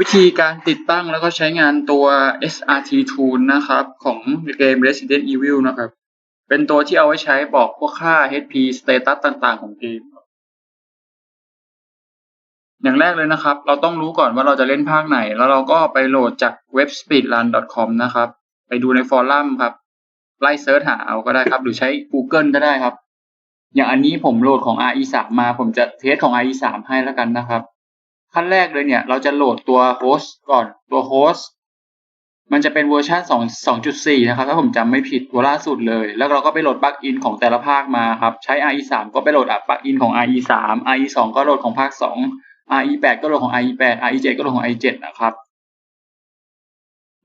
วิธีการติดตั้งแล้วก็ใช้งานตัว SRT Tool นะครับของเกม Resident Evil นะครับ เป็นตัวที่เอาไว้ใช้บอกพวกค่า HP status ต่างๆ ของเกม อย่างแรกเลยนะครับ เราต้องรู้ก่อนว่าเราจะเล่นภาคไหน แล้วเราก็ไปโหลดจากเว็บ speedrun.com นะครับ ไปดูในฟอรัมครับ ไล่เซิร์ชหาเอาก็ได้ครับ หรือใช้ Google ก็ได้ครับ อย่างอันนี้ผมโหลดของ RE3 มา ผมจะเทสของ RE3 ให้แล้วกันนะครับ ขั้นแรกเลยเนี่ย เราจะโหลดตัวโฮสต์ก่อนตัวโฮสต์มันจะเป็นเวอร์ชัน2 2.4 นะครับ ถ้าผมจำไม่ผิดตัวล่าสุดเลย แล้วเราก็ไปโหลดปลั๊กอินของแต่ละภาคมาครับ ใช้ RE3 ก็ไปโหลดปลั๊กอินของ RE3 RE2 ก็โหลดของภาค 2 RE8 ก็โหลดของ RE8 RE7 ก็โหลดของ RE7 นะครับ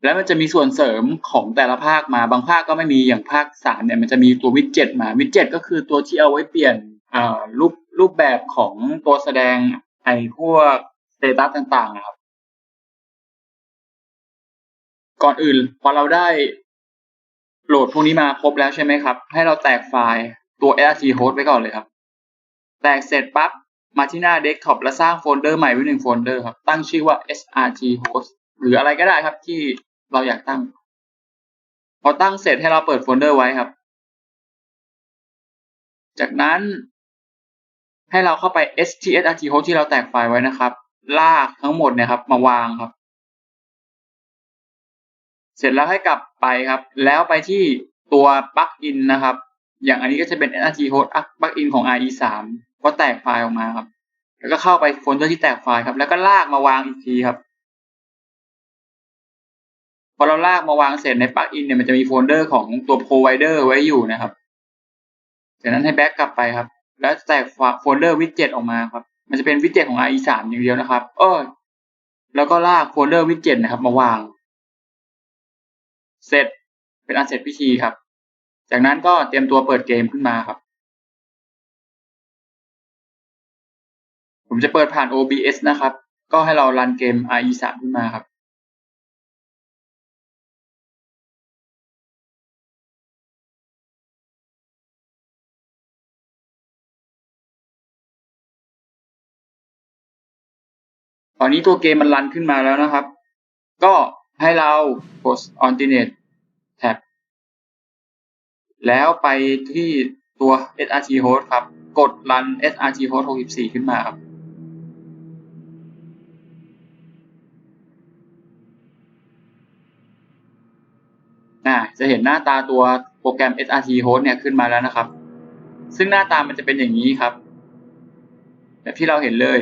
แล้วมันจะมีส่วนเสริมของแต่ละภาคมา บางภาคก็ไม่มี อย่างภาค 3 เนี่ย มันจะมีตัววิดเจ็ตมา วิดเจ็ตก็คือตัวที่เอาไว้เปลี่ยนรูปรูปแบบของตัวแสดงไอ้พวก เตตัสต่างๆนะครับ ก่อนอื่นพอเราได้โหลดพวกนี้มาครบแล้วใช่ไหมครับ ให้เราแตกไฟล์ตัว srt host ไว้ก่อนเลยครับ แตกเสร็จปั๊บมาที่หน้าเดสก์ท็อปแล้วสร้างโฟลเดอร์ใหม่ไว้หนึ่งโฟลเดอร์ครับ ตั้งชื่อว่า srt host หรืออะไรก็ได้ครับที่เราอยากตั้ง พอตั้งเสร็จให้เราเปิดโฟลเดอร์ไว้ครับ จากนั้นให้เราเข้าไป stsrt host ที่เราแตกไฟล์ไว้นะครับ ลากทั้งหมดเนี่ยครับ มาวางครับ เสร็จแล้วให้กลับไปครับ แล้วไปที่ตัวปลั๊กอินนะครับ อย่างอันนี้ก็จะเป็น srt host ปลั๊กอินของ re3 ก็แตกไฟล์ออกมาครับ แล้วก็เข้าไปโฟลเดอร์ที่แตกไฟล์ครับ แล้วก็ลากมาวางอีกทีครับพอเราลากมาวางเสร็จในปลั๊กอินเนี่ยมันจะมีโฟลเดอร์ของตัว provider ไว้อยู่นะครับ จากนั้นให้แบ็กกลับไปครับ แล้วแตกโฟลเดอร์วิดเจ็ตออกมาครับ มันจะเป็นวิดเจ็ตของ IE3 อย่างเดียวนะครับ เออแล้วก็ลากโฟลเดอร์วิดเจ็ตนะครับ มาวาง เสร็จเป็นอันเสร็จพิธีครับ จากนั้นก็เตรียมตัวเปิดเกมขึ้นมาครับ ผมจะเปิดผ่าน OBS นะครับ ก็ให้เรารันเกม IE3 ขึ้นมาครับ ตอนนี้ตัวเกมมันรันขึ้นมาแล้วนะครับ ก็ให้เรา post alternate tab แล้วไปที่ตัว srt host ครับ กด run srt host 64 ขึ้นมาครับอ่าจะเห็นหน้าตาตัวโปรแกรม srt host เนี่ยขึ้นมาแล้วนะครับ ซึ่งหน้าตามันจะเป็นอย่างนี้ครับ แบบที่เราเห็นเลย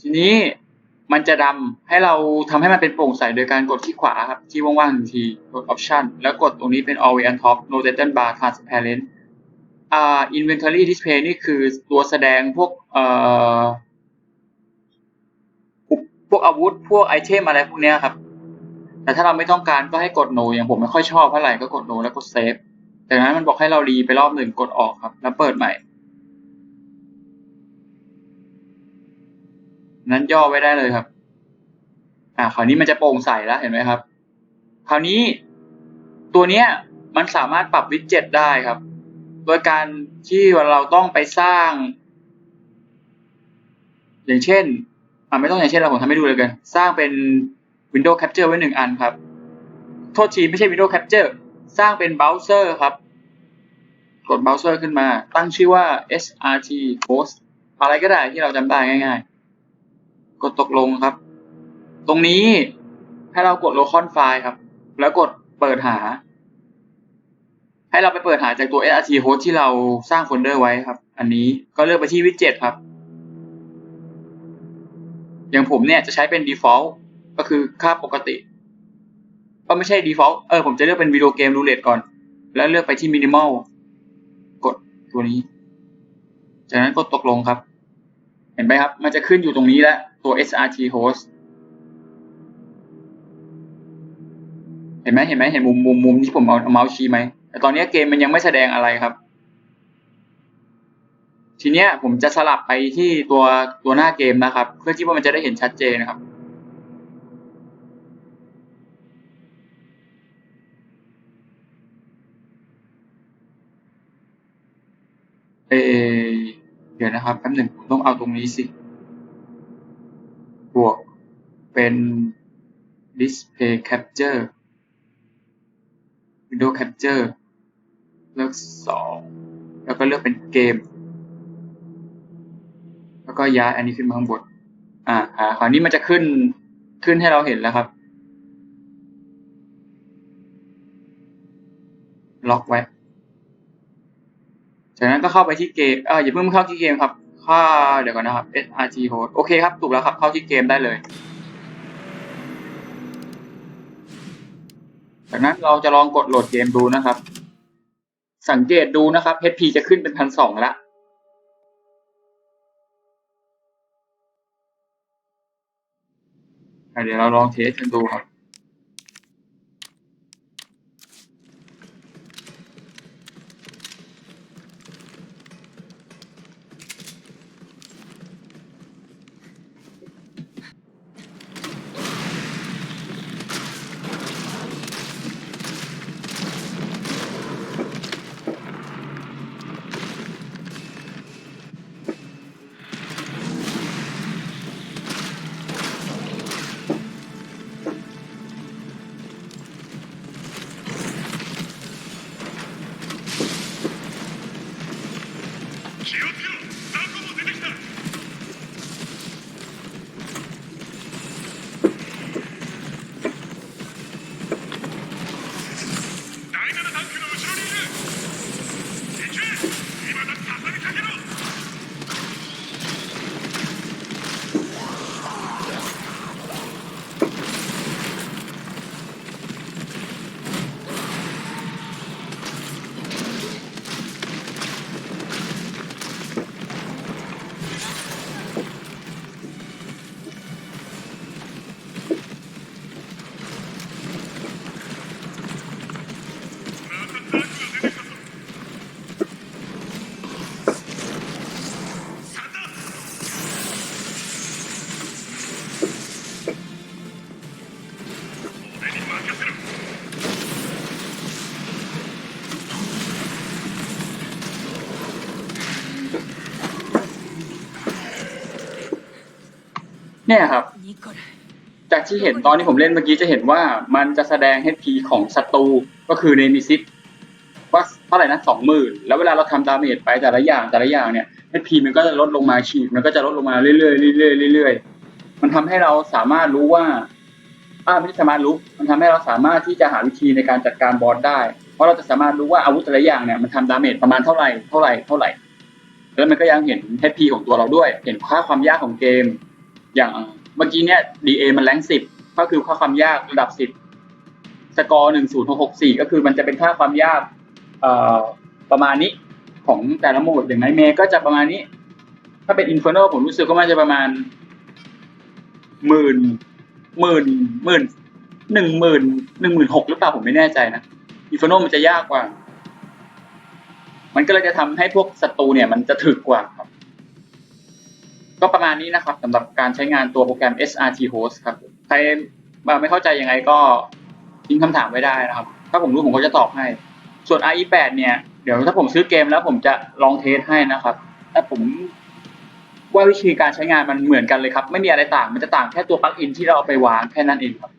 ทีนี้มันจะดำให้เราทำให้มันเป็นโปร่งใสโดยการกดที่ขวาครับ ที่ว่างๆหนึ่งทีกด option แล้วกดตรงนี้เป็น always on top rotated bar transparent อ่า inventory display นี่คือตัวแสดงพวกเอ่อพวกอาวุธ พวกไอเทมอะไรพวกเนี้ยครับ แต่ถ้าเราไม่ต้องการก็ให้กด no อย่างผมไม่ค่อยชอบเท่าไหร่ก็กด no แล้วกด save จากนั้นมันบอกให้เรารีไปรอบหนึ่งกดออกครับ แล้วเปิดใหม่ นั้นย่อไว้ได้เลยครับ อ่าคราวนี้มันจะโปร่งใสแล้วเห็นไหมครับ คราวนี้ตัวเนี้ยมันสามารถปรับวิดเจ็ตได้ครับ โดยการที่เราต้องไปสร้าง อย่างเช่นอ่าไม่ต้องอย่างเช่นเราผมทำให้ดูเลยกัน สร้างเป็น Windows Capture ไว้หนึ่งอันครับ โทษทีไม่ใช่ Windows Capture สร้างเป็นเบราว์เซอร์ครับ กดเบราว์เซอร์ขึ้นมา ตั้งชื่อว่า srt host อะไรก็ได้ที่เราจำได้ง่าย ๆ กดตกลงครับ ตรงนี้ให้เรากด locale file ครับ แล้วกดเปิดหา ให้เราไปเปิดหาจากตัว srt host ที่เราสร้างโฟลเดอร์ไว้ครับ อันนี้ก็เลือกไปที่วิดเจ็ตครับ อย่างผมเนี่ยจะใช้เป็น default ก็คือค่าปกติ ก็ไม่ใช่ default เออผมจะเลือกเป็นวิดีโอเกมรูเล็ตก่อน แล้วเลือกไปที่ minimal กดตัวนี้ จากนั้นกดตกลงครับ เห็นไหมครับ มันจะขึ้นอยู่ตรงนี้แล้ว ตัว srt host เห็นไหมเห็นไหมเห็นมุมมุมมุมที่ผมเอาเมาส์ชี้ไหมแต่ตอนนี้เกมมันยังไม่แสดงอะไรครับ ทีเนี้ยผมจะสลับไปที่ตัวตัวหน้าเกมนะครับ เพื่อที่ว่ามันจะได้เห็นชัดเจนนะครับเอเดี๋ยวนะครับแป๊บหนึ่งผมต้องเอาตรงนี้สิ บวกเป็น display capture window capture เลือกสองแล้วก็เลือกเป็นเกม แล้วก็ย้ายอันนี้ขึ้นมาข้างบนอ่าอ่าคราวนี้มันจะขึ้นขึ้นให้เราเห็นแล้วครับ ล็อกไว้ จากนั้นก็เข้าไปที่เกมเอออย่าเพิ่งเข้าที่เกมครับ เข้าเดี๋ยวก่อนนะครับ srt host โอเคครับ ถูกแล้วครับ เข้าที่เกมได้เลย จากนั้นเราจะลองกดโหลดเกมดูนะครับ สังเกตดูนะครับ HP จะขึ้นเป็นพันสองละอะเดี๋ยวเราลองเทสกันดูครับ เนี่ยครับ จากที่เห็นตอนที่ผมเล่นเมื่อกี้จะเห็นว่ามันจะแสดงให้พีของศัตรูก็คือเนมิซิสว่าเท่าไหร่นะสองหมื่นแล้วเวลาเราทำดาเมจไปแต่ละอย่างแต่ละอย่างเนี่ยให้พีมันก็จะลดลงมาฉีดมันก็จะลดลงมาเรื่อยๆเรื่อยๆเรื่อยๆมันทำให้เราสามารถรู้ว่าอ่าไม่ใช่สามารถรู้ มันทำให้เราสามารถที่จะหาวิธีในการจัดการบอสได้ เพราะเราจะสามารถรู้ว่าอาวุธแต่ละอย่างเนี่ยมันทำดาเมจประมาณเท่าไหร่เท่าไหร่เท่าไหร่ แล้วมันก็ยังเห็น HP ของตัวเราด้วย เห็นค่าความยากของเกม อย่างเมื่อกี้เนี่ย DA มันแรงสิบก็คือค่าความยากระดับสิบสกอร์หนึ่งศูนย์หกสี่ก็คือมันจะเป็นค่าความยากเอ่อประมาณนี้ของแต่ละโหมดอย่างไนเมก็จะประมาณนี้ ถ้าเป็น Inferno ผมรู้สึกว่ามันจะประมาณหมื่นหมื่นหมื่นหนึ่งหมื่นหนึ่งหมื่นหกหรือเปล่าผมไม่แน่ใจนะ Inferno มันจะยากกว่า มันก็เลยจะทำให้พวกศัตรูเนี่ย มันจะถึกกว่า ก็ประมาณนี้นะครับสำหรับการใช้งานตัวโปรแกรม SRT Host ครับ ใครมาไม่เข้าใจยังไงก็ทิ้งคำถามไว้ได้นะครับ ถ้าผมรู้ผมก็จะตอบให้ ส่วน IE8 เนี่ย เดี๋ยวถ้าผมซื้อเกมแล้วผมจะลองเทสให้นะครับแต่ผมว่าวิธีการใช้งานมันเหมือนกันเลยครับ ไม่มีอะไรต่าง มันจะต่างแค่ตัวปลั๊กอินที่เราเอาไปวางแค่นั้นเองครับ